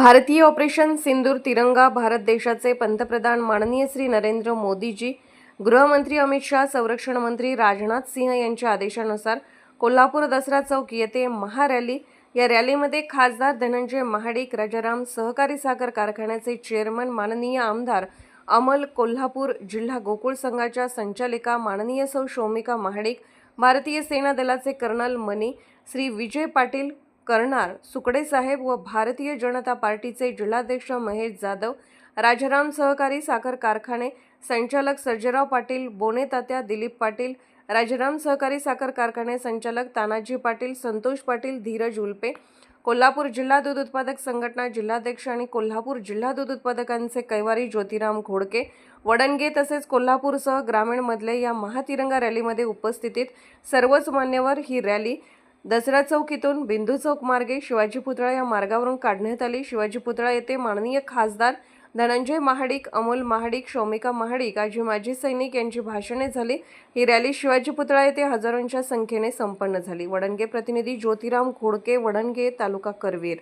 भारतीय ऑपरेशन सिंदूर तिरंगा भारत देशाचे पंतप्रधान माननीय श्री नरेंद्र मोदीजी गृहमंत्री अमित शाह संरक्षण मंत्री राजनाथ सिंह यांच्या आदेशानुसार कोल्हापूर दसरा चौक येथे महारॅली. या रॅलीमध्ये खासदार धनंजय महाडिक राजाराम सहकारी साखर कारखान्याचे चेअरमन माननीय आमदार अमल कोल्हापूर जिल्हा गोकुळ संघाच्या संचालिका माननीय सौ शोमिका महाडिक भारतीय सेना दलाचे कर्नल मनी श्री विजय पाटील करणार सुकडे साहेब व भारतीय जनता पार्टीचे जिल्हाध्यक्ष महेश जाधव राजाराम सहकारी साखर कारखाने संचालक सर्जेराव पाटील बोने तात्या दिलीप पाटील राजाराम सहकारी साखर कारखाने संचालक तानाजी पाटील संतोष पाटील धीरज उल्पे कोल्हापूर जिल्हा दूध उत्पादक संघटना जिल्हाध्यक्ष आणि कोल्हापूर जिल्हा दूध उत्पादकांचे कैवारी ज्योतिराम घोडके वडणगे तसेच कोल्हापूरसह ग्रामीणमधले या महातिरंगा रॅलीमध्ये उपस्थितीत सर्वच मान्यवर ही रॅली दसरा चौक इथून बिंदू चौक मार्गे शिवाजी पुतळा या मार्गावरून काढण्यात आली. शिवाजी पुतळा येथे माननीय खासदार धनंजय महाडिक अमोल महाडिक शौमिका महाडिक आजी माजी सैनिक यांची भाषणे झाली. ही रॅली शिवाजी पुतळा येथे हजारोंच्या संख्येने संपन्न झाली. वडणगे प्रतिनिधी ज्योतिराम घोडके वडणगे तालुका करवीर.